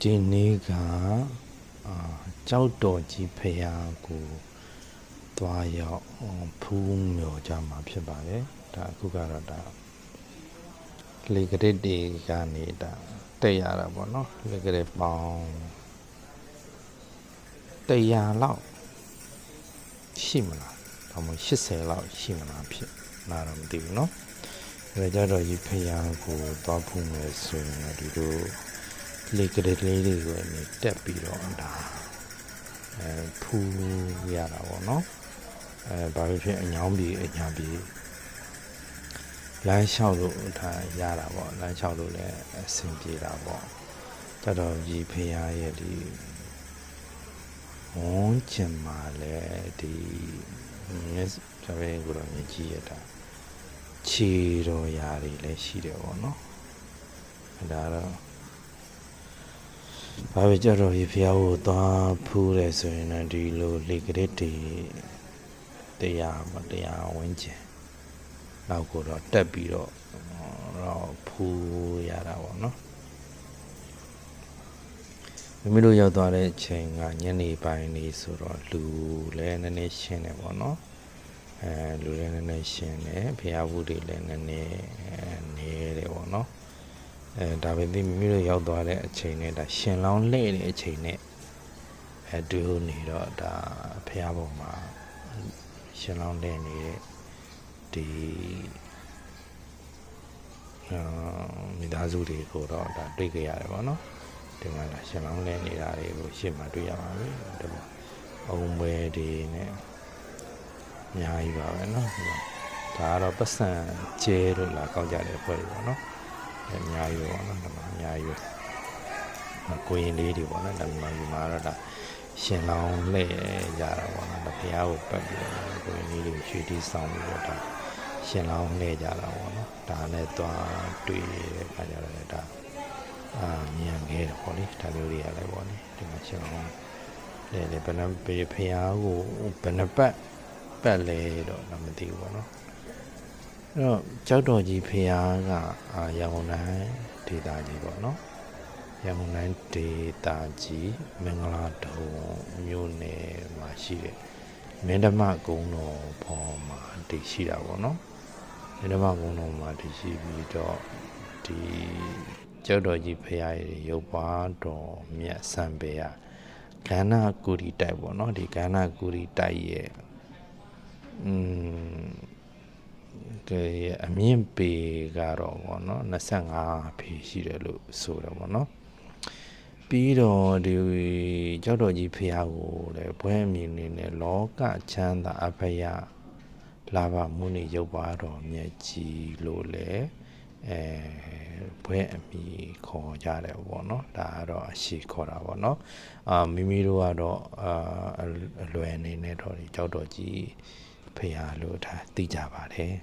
ဒီနေ့ကအာကြောက်တော်ကြီးဖရာကိုသွားရောက်ဟိုဖူးမြော်ကြမှာဖြစ်ပါတယ်ဒါအခုကတော့ဒါလေကရစ်တွေကနေဒါတက်ရတာပေါ့နော်လေကရစ်ပေါင်း100လောက်ရှိမလားဒါမှမဟုတ်80လောက်ရှိမလားဖြစ်နားတော့မသိဘူးเนาะအဲဒါကြတော့ဒီဖရာကိုသွားဖူးမယ်ဆိုရင်တော့ဒီလို လေကလေးလေးတွေကိုအနေတက်ပြီးတော့ဒါအဲဖူးရတာပေါ့နော်အဲဘာလို့ဖြစ်အညောင်းပြီးအညာပြီးလမ်းလျှောက်လို့ဒါရတာပေါ့လမ်းလျှောက်လို့လည်းအဆင်ပြေတာပေါ့ကြတော့ဒီဖေရရဲ့ဒီဝန်းကျင်မှာလည်းဒီမျက်ကြပဲကိုတော့မြင်ကြည့်ရတာခြေတော်ရာတွေလည်းရှိတယ်ပေါ့နော်အဲဒါတော့ ဘာပဲကြတော့ဒီဖရာကိုသွားဖူးတယ်ဆိုရင်လည်းဒီလိုလေကရစ်တွေတရားမတရားဝန်းကျင်နောက်ကိုတော့တက်ပြီးတော့တော့ဖူးရတာပေါ့နော်မိမိတို့ရောက်သွားတဲ့အချိန်ကညနေပိုင်းနေဆိုတော့လူလည်းနည်းနည်းရှင်းတယ်ပေါ့နော်အဲလူလည်းနည်းနည်းရှင်းတယ်ဖျားဘူးတွေလည်းနည်းနည်းနေတယ်ပေါ့နော် အဲဒါပေမဲ့မိမိတို့ရောက်သွားတဲ့အချိန်နဲ့ဒါရှင်လောင်းလှည့်တဲ့အချိန်နဲ့အဲဒူးနေတော့ဒါဖះဘုံမှာရှင်လောင်းလှည့်နေတဲ့ဒီမိသားစုတွေကိုတော့ဒါတွေ့ကြရတယ်ပေါ့နော်ဒီမှာလာရှင်လောင်းလဲနေတာတွေကိုရှင်းမှတွေ့ရပါမယ်ဒီမှာအုံပွဲတွေနဲ့အများကြီးပါပဲနော်ဒါကတော့ပတ်စံကျဲလို့လာကောက်ကြတဲ့ဖွဲ့တွေပေါ့နော် အများကြီးပေါ့နော်ဒီမှာအများကြီးပဲကိုရင်လေးတွေပေါ့နော်ဒါမှဒီမှာတော့ဒါရှင်လောင်းလှဲ့ကြတာပေါ့နော်ဒါဘုရားကိုပတ်ပြီးတော့ကိုရင်လေးတွေရွှေတီးဆောင်ပြီးတော့ဒါရှင်လောင်းလှဲ့ကြတာပေါ့နော်ဒါနဲ့သွားတွေ့တဲ့အခါကျတော့ဒါအာမြန်ခဲ့တယ်ပေါ့လေဒါမျိုးတွေကလည်းပေါ့လေဒီမှာရှင်လောင်းလဲလေဘယ်နှပေဖျားကိုဘယ်နှပတ်ပတ်လဲတော့မသိဘူးပေါ့နော် အဲ့တော့ကြောက်တော်ကြီးဖျားကအာရန်ကုန်တိုင်းဒေသကြီးပေါ့နော်ရန်ကုန်တိုင်းဒေသကြီးမင်္ဂလာတုံမြို့နယ်မှာရှိတဲ့မင်းဓမ္မကုန်းတော်ပေါ်မှာတည်ရှိတာပေါ့နော်မင်းဓမ္မကုန်းတော်မှာတည်ရှိပြီးတော့ဒီကျောက်တော်ကြီးဖရာရဲ့ရုပ်ပွားတော်မြတ်ဆံပေရကန္နာကူရီတိုက်ပေါ့နော်ဒီကန္နာကူရီတိုက်ရဲ့อืม ဒီအမြင့်ပေကတော့ဗောနော်25ပေရှိတယ်လို့ဆိုတယ်ဗောနော်ပြီးတော့ဒီကျောက်တော်ကြီးဖရာကိုလည်းဘွဲအမြင်နေနဲ့လောကချမ်းသာအဖယလာဘမုန်ရုပ်ပွားတော်မြတ်ကြီးလို့လည်းအဲဘွဲအမိခေါ်ကြတယ်ပေါ့နော်ဒါကတော့အရှိခေါ်တာပေါ့နော်အာမိမိတို့ကတော့အာအလွယ်အနေနဲ့တော့ဒီကြောက်တော်ကြီးဖေဟာလို့ဒါသိကြပါတယ်